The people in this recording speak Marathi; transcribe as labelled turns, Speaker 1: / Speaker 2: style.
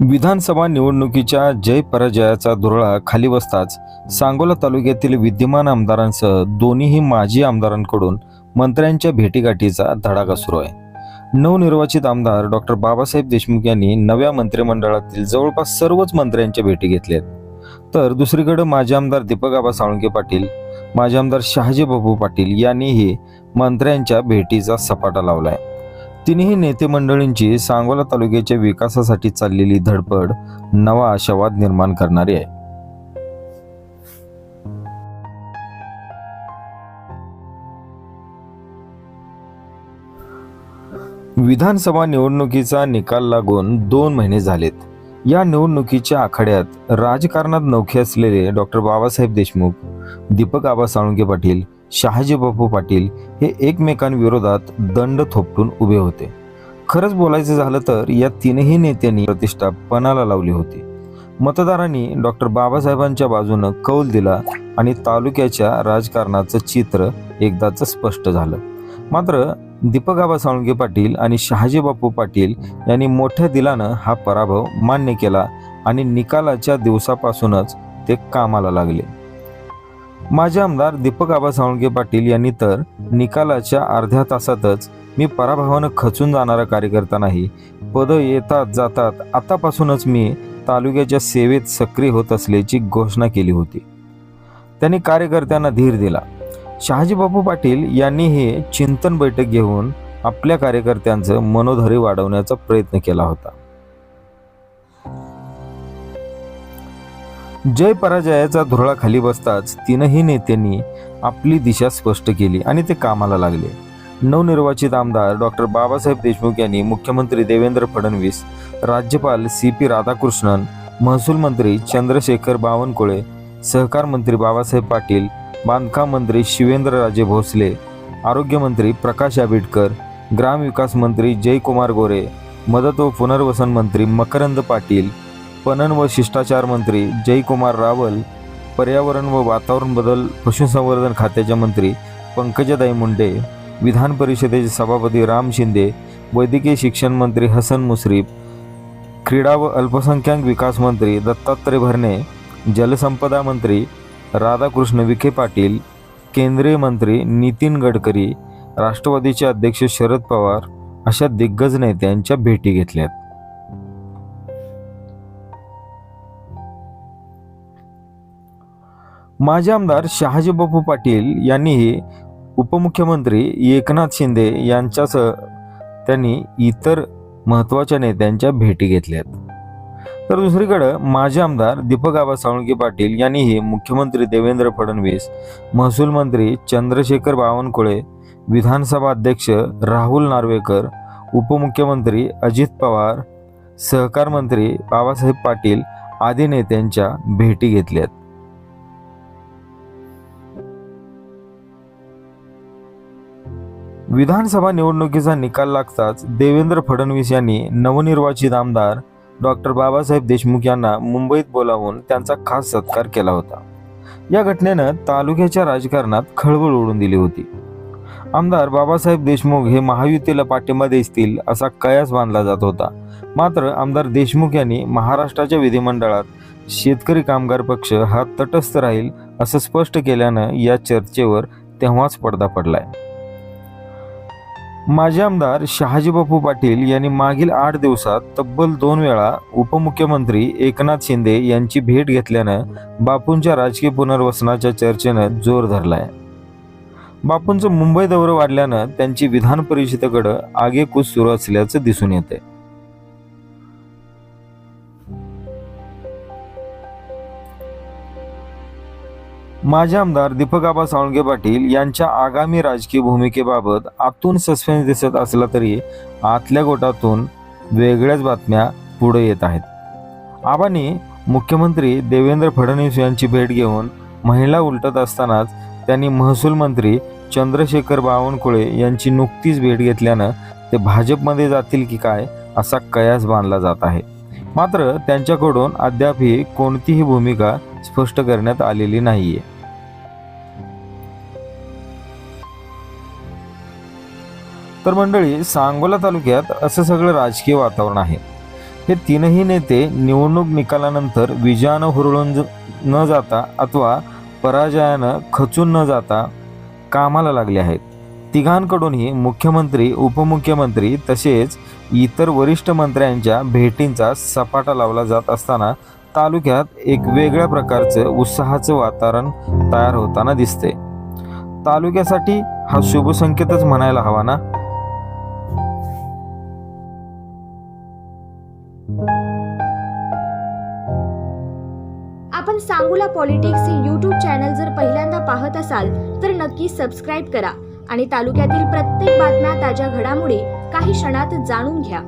Speaker 1: विधानसभा निवडणुकीच्या जय पराजयाचा धुरळा खाली बसताच सांगोला तालुक्यातील विद्यमान आमदारांसह दोन्हीही माजी आमदारांकडून मंत्र्यांच्या भेटीगाठीचा धडाका सुरू आहे. नवनिर्वाचित आमदार डॉक्टर बाबासाहेब देशमुख यांनी नव्या मंत्रिमंडळातील जवळपास सर्वच मंत्र्यांच्या भेटी घेतल्या तर दुसरीकडे माजी आमदार दीपक आबा साळुंके पाटील माजी आमदार शहाजी बाबू पाटील यांनीही मंत्र्यांच्या भेटीचा सपाटा लावलाय. तिन्ही नेते मंडळींची सांगोला तालुक्याच्या विकासासाठी चाललेली धडपड नवा आशावाद निर्माण करणारी आहे. विधानसभा निवडणुकीचा निकाल लागून दोन महिने झालेत. या निवडणुकीच्या आखाड्यात राजकारणात नौखे असलेले डॉक्टर बाबासाहेब देशमुख दीपक आबा साळुंके पाटील शहाजी बापू पाटील हे एकमेकांविरोधात दंड थोपटून उभे होते. खरंच बोलायचं झालं तर या तीनही नेत्यांनी प्रतिष्ठा पणाला लावली होती. मतदारांनी डॉक्टर बाबासाहेबांच्या बाजूनं कौल दिला आणि तालुक्याच्या राजकारणाचं चित्र एकदाच स्पष्ट झालं. मात्र दीपक आबा साळुंके पाटील आणि शहाजी बापू पाटील यांनी मोठ्या दिलानं हा पराभव मान्य केला आणि निकालाच्या दिवसापासूनच ते कामाला लागले. माझे आमदार दीपक आबा साळुंके पाटील यांनी तर निकालाच्या अर्ध्या तासातच मी पराभवानं खचून जाणारा कार्यकर्ता नाही. पदं येतात जातात आतापासूनच मी तालुक्याच्या सेवेत सक्रिय होत असल्याची घोषणा केली होती. त्यांनी कार्यकर्त्यांना धीर दिला. शहाजी बापू पाटील यांनीही चिंतन बैठक घेऊन आपल्या कार्यकर्त्यांचं मनोधैर्य वाढवण्याचा प्रयत्न केला होता. जय पराजयाचा धुरळा खाली बसताच तीनही नेत्यांनी आपली दिशा स्पष्ट केली आणि ते कामाला लागले. नवनिर्वाचित आमदार डॉक्टर बाबासाहेब देशमुख यांनी मुख्यमंत्री देवेंद्र फडणवीस राज्यपाल सी पी राधाकृष्णन महसूल मंत्री चंद्रशेखर बावनकुळे सहकार मंत्री बाबासाहेब पाटील बांधकाम मंत्री शिवेंद्रराजे भोसले आरोग्यमंत्री प्रकाश आंबेडकर ग्रामविकास मंत्री जयकुमार गोरे मदत व पुनर्वसन मंत्री मकरंद पाटील पणन व शिष्टाचार मंत्री जयकुमार रावल पर्यावरण व वातावरण बदल पशुसंवर्धन खात्याचे मंत्री पंकजाताई मुंडे विधान परिषदेचे सभापती राम शिंदे वैद्यकीय शिक्षण मंत्री हसन मुश्रीफ क्रीडा व अल्पसंख्याक विकास मंत्री दत्तात्रय भरणे जलसंपदा मंत्री राधाकृष्ण विखे पाटील केंद्रीय मंत्री नितीन गडकरी राष्ट्रवादीचे अध्यक्ष शरद पवार अशा दिग्गज नेत्यांच्या भेटी घेतल्यात. माजी आमदार शहाजी बापू पाटील यांनीही उपमुख्यमंत्री एकनाथ शिंदे यांच्यासह त्यांनी इतर महत्त्वाच्या नेत्यांच्या भेटी घेतल्यात. तर दुसरीकडं माजी आमदार दीपक आबा साळुंके पाटील यांनीही मुख्यमंत्री देवेंद्र फडणवीस महसूल मंत्री चंद्रशेखर बावनकुळे विधानसभा अध्यक्ष राहुल नार्वेकर उपमुख्यमंत्री अजित पवार सहकार मंत्री बाबासाहेब पाटील आदी नेत्यांच्या भेटी घेतल्यात. विधानसभा निवडणुकीचा निकाल लागताच देवेंद्र फडणवीस यांनी नवनिर्वाचित आमदार डॉक्टर बाबासाहेब देशमुख यांना मुंबईत बोलावून त्यांचा खास सत्कार केला होता. या घटनेनं तालुक्याच्या राजकारणात खळबळ उडून दिली होती. आमदार बाबासाहेब देशमुख हे महायुतीला पाठिंबा देतील असा कयास बांधला जात होता. मात्र आमदार देशमुख यांनी महाराष्ट्राच्या विधिमंडळात शेतकरी कामगार पक्ष हा तटस्थ राहील असं स्पष्ट केल्यानं या चर्चेवर तेव्हाच पडदा पडलाय. माजी आमदार शहाजी बापू पाटील यांनी मागील आठ दिवसात तब्बल दोन वेळा उपमुख्यमंत्री एकनाथ शिंदे यांची भेट घेतल्यानं बापूंच्या राजकीय पुनर्वसनाच्या चर्चेनं जोर धरलाय. बापूंचं मुंबई दौरं वाढल्यानं त्यांची विधान परिषदेकडं आगेकूच सुरू असल्याचं दिसून येते माजी आमदार दीपक आबा साळुंके पाटील यांच्या आगामी राजकीय भूमिकेबाबत आतून सस्पेन्स दिसत असला तरी आतल्या गोटातून वेगळ्याच बातम्या पुढे येत आहेत. आबांनी मुख्यमंत्री देवेंद्र फडणवीस यांची भेट घेऊन महिला उलटत असतानाच त्यांनी महसूल मंत्री चंद्रशेखर बावनकुळे यांची नुकतीच भेट घेतल्यानं ते भाजपमध्ये जातील की काय असा कयास बांधला जात आहे. मात्र त्यांच्याकडून अद्यापही कोणतीही भूमिका स्पष्ट करण्यात आलेली नाहीये. तर मंडळी सांगोला तालुक्यात असं सगळं राजकीय वातावरण आहे. हे तीनही नेते निवडणूक निकालानंतर विजयानं हुरळून न जाता अथवा पराजयानं खचून न जाता कामाला लागले आहेत. तिघांकडूनही मुख्यमंत्री उपमुख्यमंत्री तसेच इतर वरिष्ठ मंत्र्यांच्या भेटींचा सपाटा लावला जात असताना तालुक्यात एक वेगळ्या प्रकारचं उत्साहाचं वातावरण तयार होताना दिसते तालुक्यासाठी हा शुभ संकेतच म्हणायला हवा ना?
Speaker 2: आपण सांगूला पॉलिटिक्स हे यूट्यूब चॅनल जर पहिल्यांदा पाहत असाल तर नक्की सबस्क्राईब करा आणि तालुक्यातील प्रत्येक बातम्या ताज्या घडामोडी काही क्षणात जाणून घ्या.